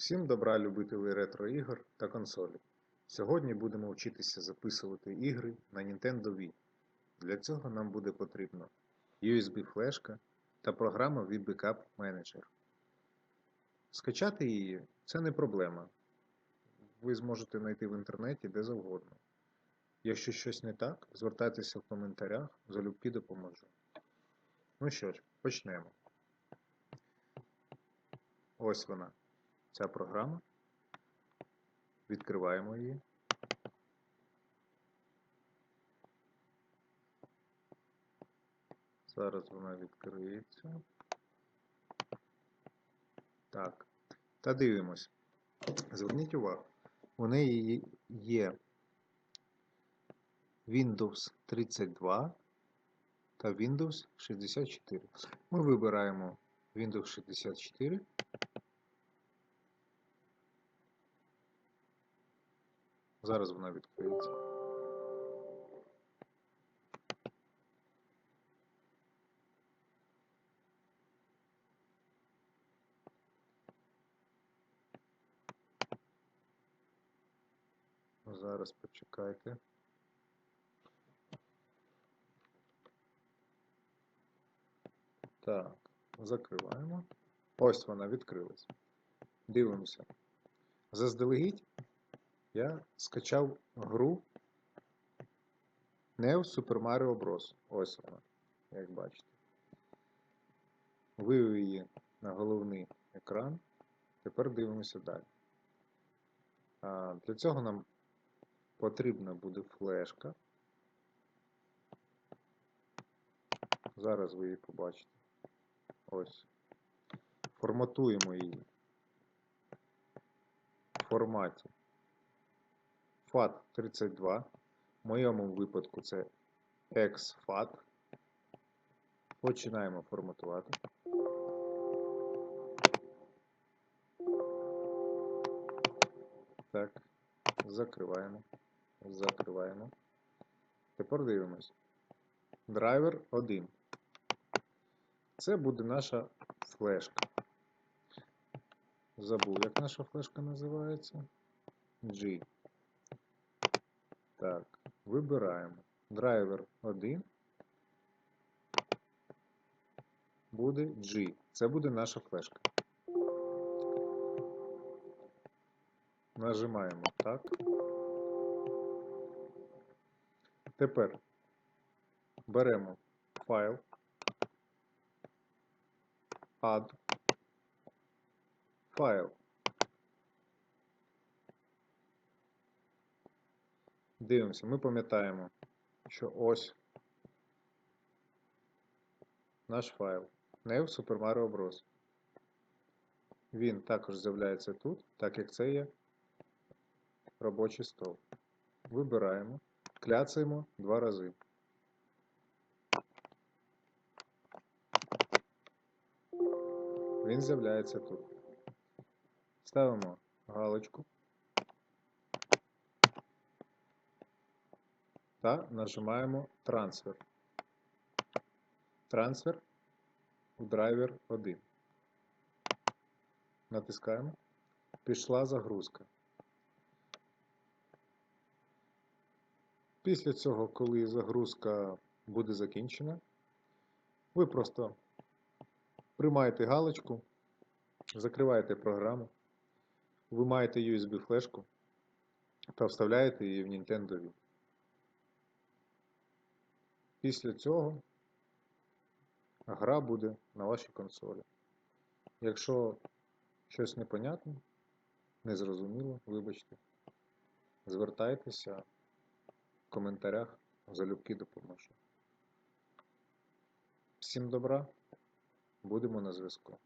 Всім добра любителі ретро-ігор та консолей. Сьогодні будемо вчитися записувати ігри на Nintendo Wii. Для цього нам буде потрібно USB-флешка та програма від Backup Manager. Скачати її це не проблема. Ви зможете знайти в інтернеті де завгодно. Якщо щось не так, звертайтеся в коментарях, залюбки допоможу. Ну що ж, почнемо. Ось вона, ця програма. Відкриваємо її. Зараз вона відкриється. Так. Та дивимось. Зверніть увагу, у неї є Windows 32 та Windows 64. Ми вибираємо Windows 64. Зараз вона відкриється. Зараз почекайте. Так, закриваємо. Ось вона відкрилась. Дивимося. Заздалегідь я скачав гру Neo Super Mario Bros. Ось вона, як бачите. Вивів її на головний екран. Тепер дивимося далі. А, Для цього нам потрібна буде флешка. Зараз ви її побачите. Ось. Форматуємо її в форматі FAT32. В моєму випадку це XFAT. Починаємо форматувати. Так, закриваємо. Закриваємо. Тепер дивимось. Драйвер 1. Це буде наша флешка. Забув, як наша флешка називається. G. Так, вибираємо. Драйвер 1 буде G. Це буде наша флешка. Нажимаємо так. Тепер беремо файл, add, файл. Дивимося, ми пам'ятаємо, що ось наш файл Neo Super Mario Bros. Він також з'являється тут, так як це є робочий стол. Вибираємо, кляцаємо два рази. Він з'являється тут. Ставимо галочку та нажимаємо трансфер. Трансфер у драйвер 1. Натискаємо. Пішла загрузка. Після цього, коли загрузка буде закінчена, ви просто приймаєте галочку, закриваєте програму, ви маєте USB-флешку та вставляєте її в Nintendo Wii. Після цього гра буде на вашій консолі. Якщо щось непонятне, незрозуміло, вибачте, звертайтеся в коментарях, залюбки допоможу. Всім добра, будемо на зв'язку.